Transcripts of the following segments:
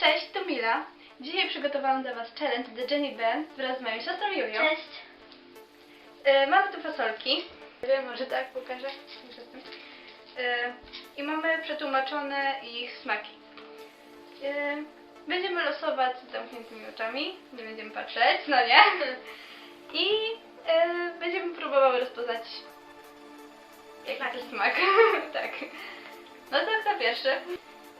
Cześć, to Mila. Dzisiaj przygotowałam dla Was challenge The Jenny Band wraz z moją siostrą Julią. Cześć. E, mamy tu fasolki. Wiem, może tak pokażę. E, I mamy przetłumaczone ich smaki. E, będziemy losować z zamkniętymi oczami. Nie będziemy patrzeć, no nie? I e, będziemy próbowały rozpoznać jaki to smak. tak. No to kto pierwszy?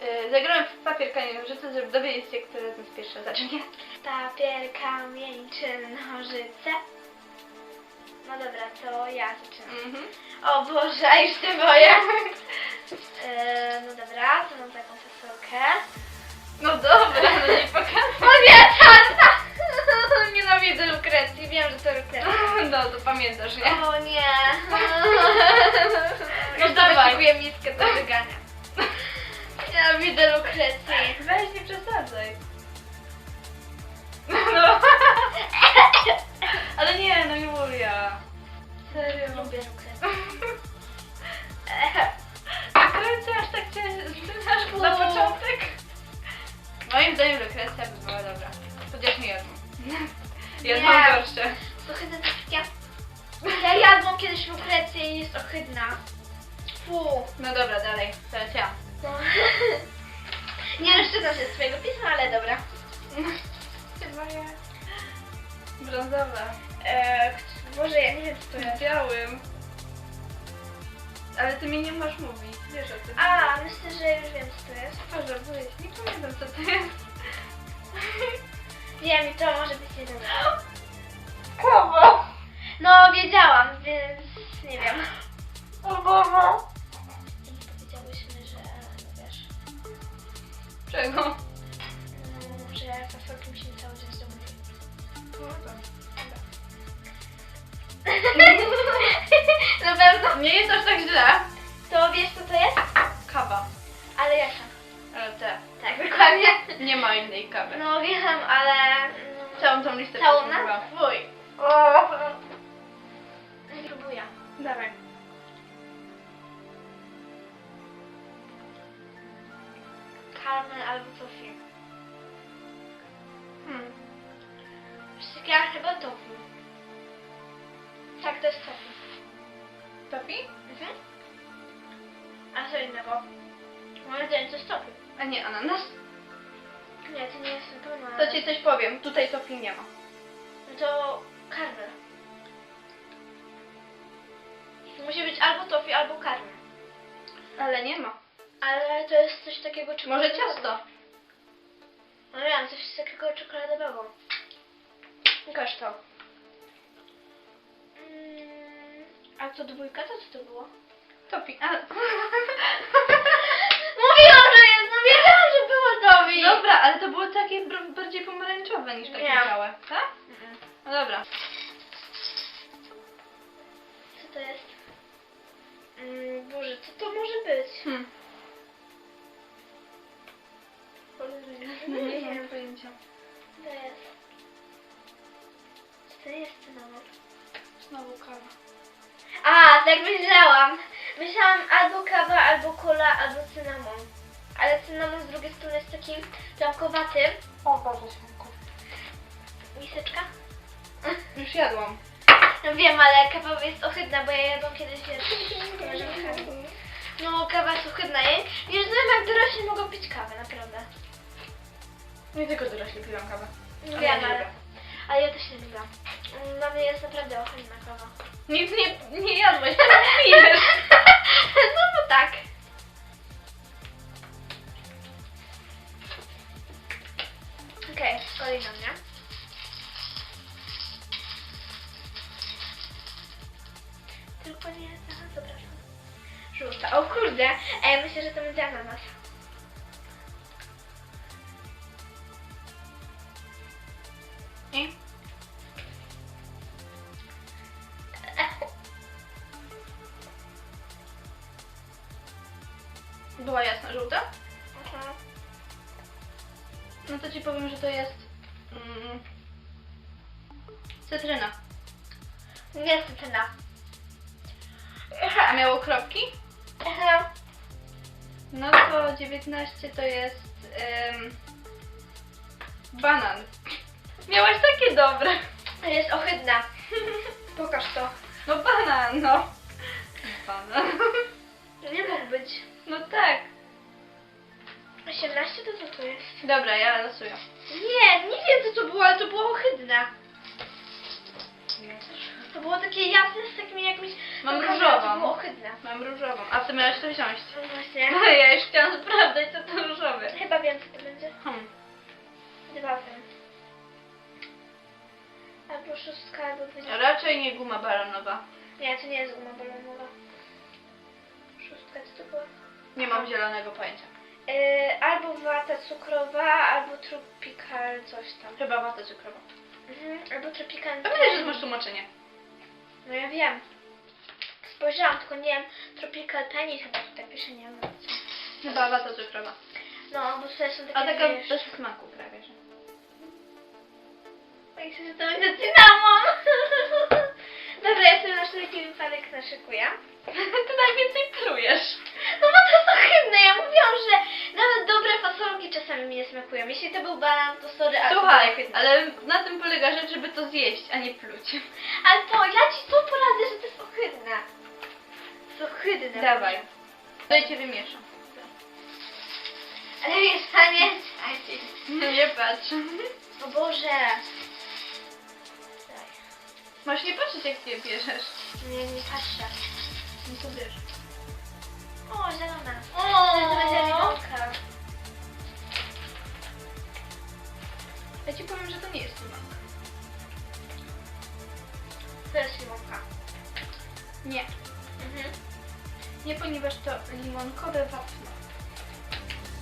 E, zagrałem w papier, kamień, nożyce, żeby dowiedzieć się, który z nas pierwszy zacznie. Papier, kamień czy nożyce? No dobra, to ja zaczynam. Mhm. O Boże, a już się boję. E, no dobra, to mam taką fasolkę. No dobra, no nie pokazuj. O nie, tata! Nienawidzę lukrecji, wiem, że to lukrecja. No to pamiętasz, nie? O nie. No Już dawaj. miskę do żygania. Nienawidzę lukrecji. Weź nie przesadzaj. No. Ale nie, no Julia. Serio. Lubię lukrecję. Aż tak cię na O. początek? Moim zdaniem lukrecja by była dobra. Chociaż nie jedną. Jedną Nie. gorsze. To wszystkie. Ja jadłam kiedyś lukrecję i jest ohydna. Fu. No dobra, dalej. Teraz ja. No. Nie rozczytam się swojego pisma, ale dobra. Chyba ja. Brązowa. Eee, Boże, ja nie wiem co to jest. Białym. Ale ty mi nie masz mówić. Wiesz o tym. A, myślę, że już wiem co to jest. Boże, boję się. Nie pamiętam co to jest. Wiem i to może być niedobre. Kawa. Na pewno. Nie jest aż tak źle. To wiesz co to jest? Kawa. Ale jaka? Ale te. Tak, dokładnie. Nie ma innej kawy. No wiem, ale... mm, Całą tą listę Całą przesłuchałam. na swój. Próbuję. Dawaj. Karmel albo tofi. Hmm. Wszystkie chyba tofi. Tak, to jest tofi. Topi? Mhm. A co innego? Moim zdaniem to jest. A nie, ananas? Nie, to nie jest na pewno. To ci coś powiem. Tutaj topi nie ma. No to karmel. Musi być albo tofi, albo karmel. Ale nie ma. Ale to jest coś takiego Czy może ciasto? No wiem, coś takiego czekoladowego. Pokaż to. A to dwójka, to co to było? Topi. A... Mówiłam, że jest, no wiedziałam, że było tofi. Dobra, ale to było takie br- bardziej pomarańczowe niż takie Nie. białe. Tak? Tak myślałam. Myślałam albo kawa, albo kola, albo cynamon. Ale cynamon z drugiej strony jest taki plamkowaty. O Boże święku. Miseczka? Już jadłam. No wiem, ale kawa jest ohydna, bo ja jadłam kiedyś wiesz. No, kawa jest ohydna. Ja nie rozumiem, jak dorośli mogą pić kawę, naprawdę. Nie tylko dorośli piją kawę. Wiem, ale, ja. Mm, Dla mnie jest naprawdę ohydna kawa. Nic nie, nie jadłeś, teraz pijesz. no bo tak. Okej, okay, kolej na mnie. Tylko nie, aha, przepraszam. Żółta. O kurde, Ej, myślę, że to będzie ananas. Mm, cytryna. Nie cytryna. A miało kropki? Aha. No to 19 to jest em, Banan. Miałaś takie dobre. Jest ohydna. Pokaż to. No banan, no. Banan. Nie mógł być. No tak. 18 to co to jest? Dobra, ja losuję. Nie, nie wiem co to było, ale to było ohydne. To było takie jasne z takimi jakimiś... Mam To było różową. ohydne. Mam różową. A ty miałaś to wziąć. No właśnie. No ja już chciałam sprawdzać, co to różowy. Chyba wiem co to będzie. Hmm. Dwa wiem. Albo szóstka, albo dwadzieścia. Raczej nie guma balonowa. Nie, to nie jest guma balonowa. Szóstka, co to była? Nie mam zielonego pojęcia. Yy, albo wata cukrowa, albo tropical coś tam. Chyba wata cukrowa. Mhm, albo tropical... Pamiętaj, że masz tłumaczenie. No ja wiem. Spojrzałam, tylko nie wiem, tropical penny chyba tutaj pisze, nie wiem. Chyba wata cukrowa. No, bo tutaj są takie... A taka wiesz- bez smaku prawie, że. Jak się to będzie cynamon. Dobra, ja sobie na wszelki wypadek naszykuję. Ty najwięcej plujesz. No bo to jest ohydne, ja mówiłam, że nawet dobre fasolki czasami mi nie smakują. Jeśli to był banan, to sorry, ale to Słuchaj, ale na tym polega rzecz, żeby to zjeść, a nie pluć. Ale to, ja ci tu poradzę, że to jest ohydne. To jest ohydne. Dawaj. Tutaj cię wymieszam. Ale mieszanie... Nie patrz. O Boże. Daj. Masz nie patrzeć, jak ty je bierzesz. Nie, nie patrzę. No to bierz. O, zielona. To będzie limonka. Ja ci powiem, że to nie jest limonka. To jest limonka. Nie. Mhm. Nie, ponieważ to limonkowe wapno.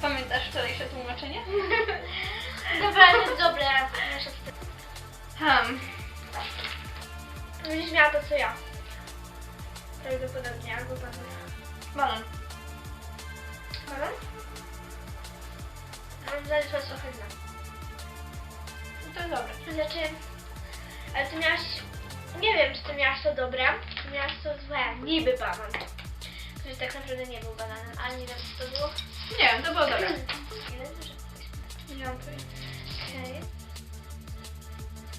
Pamiętasz wczorajsze tłumaczenie? Dobra, to jest dobre. Z tym. Ham. Będziesz miała to, co ja. Prawdopodobnie, albo banan. Balon. Banan? Mam to jest ohydne. No to dobre. Znaczy, ale ty miałaś, nie wiem, czy ty miałaś to dobre, czy miałaś to złe, niby banan. Który tak naprawdę nie był bananem, ale nie wiem, co to było. Nie wiem, to było dobre. Nie mam pojęcia. Okej.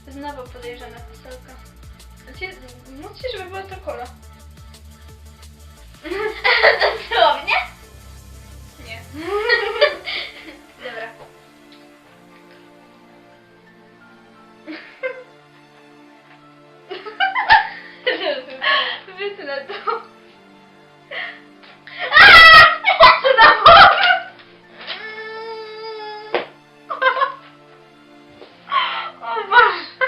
Znowu podejrzana fasolka. Znaczy, się, żeby była to kola. Dosłownie? Nie. Dobra. Wytnę to. O Boże.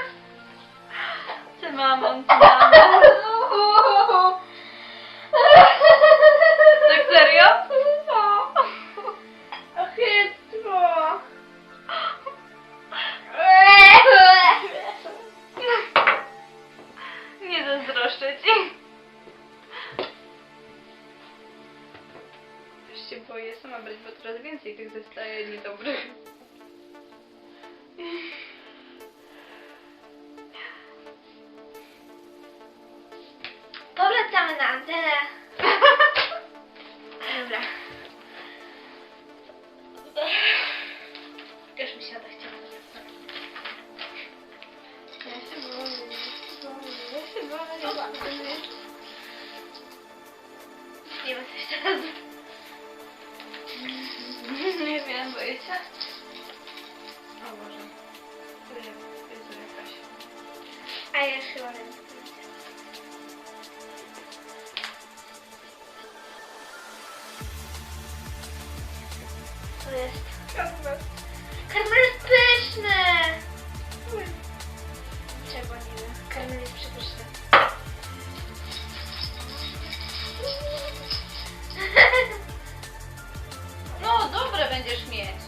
Bo coraz więcej tych zostaje niedobrych. Powracamy na antenę. Dobra. Już mi się odechciało. Ja się boję, ja się boję, ja się boję. Nie ma coś teraz. Się. O Boże. Tu jest, jest jakaś. A ja już chyba wiem. Jest... Karmel. Karmel jest pyszny! Czego nie wiem. Karmel jest przepyszny. No, dobre będziesz mieć.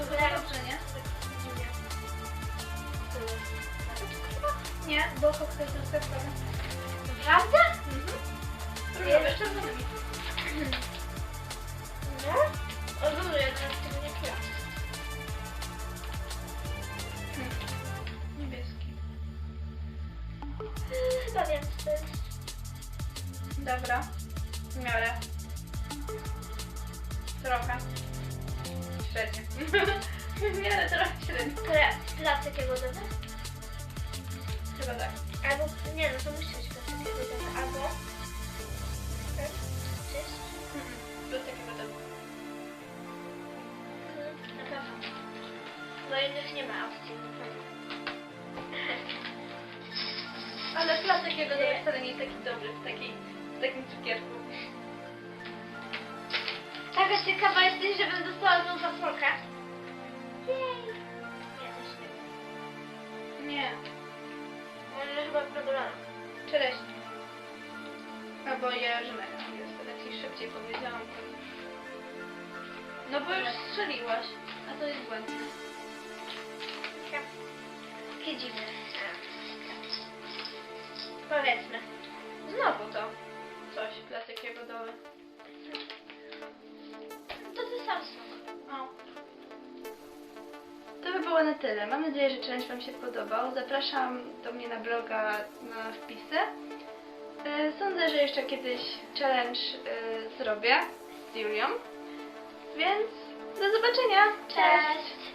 To chyba dobrze, nie? Nie, bo koktajl jest truskawkowy. Prawda? Mhm. Różowy, z czerwonymi. No. O Boże, ja nawet tego nie piłam. Hmm. Niebieski. Chyba wiem, co to jest. Dobra. W miarę. Trochę. Średnio. w miarę trochę średnio. Kre- Placek jagodowy? Chyba tak. Albo, nie no, to musi być placek jagodowy. Albo... Tak? Czyś? Mhm. Bez takiego tego. Mhm, Na pewno. Bo innych nie ma opcji. Ale placek jego nie. wcale nie jest taki dobry w, takiej, w takim cukierku. Taka ciekawa jesteś, żebym dostała tą fasolkę. Jej. Nie, też nie. Nie. Może chyba problemu. Cześć. Albo jarzynek. Jest to tak ci szybciej powiedziałam. No bo już strzeliłaś. A to jest błędne. Takie dziwne. Powiedzmy. Znowu to. Coś, placek jagodowy. To ty sam smok. O. To by było na tyle. Mam nadzieję, że challenge Wam się podobał. Zapraszam do mnie na bloga na wpisy. E, Sądzę, że jeszcze kiedyś challenge e, zrobię z Julią. Więc do zobaczenia. Cześć.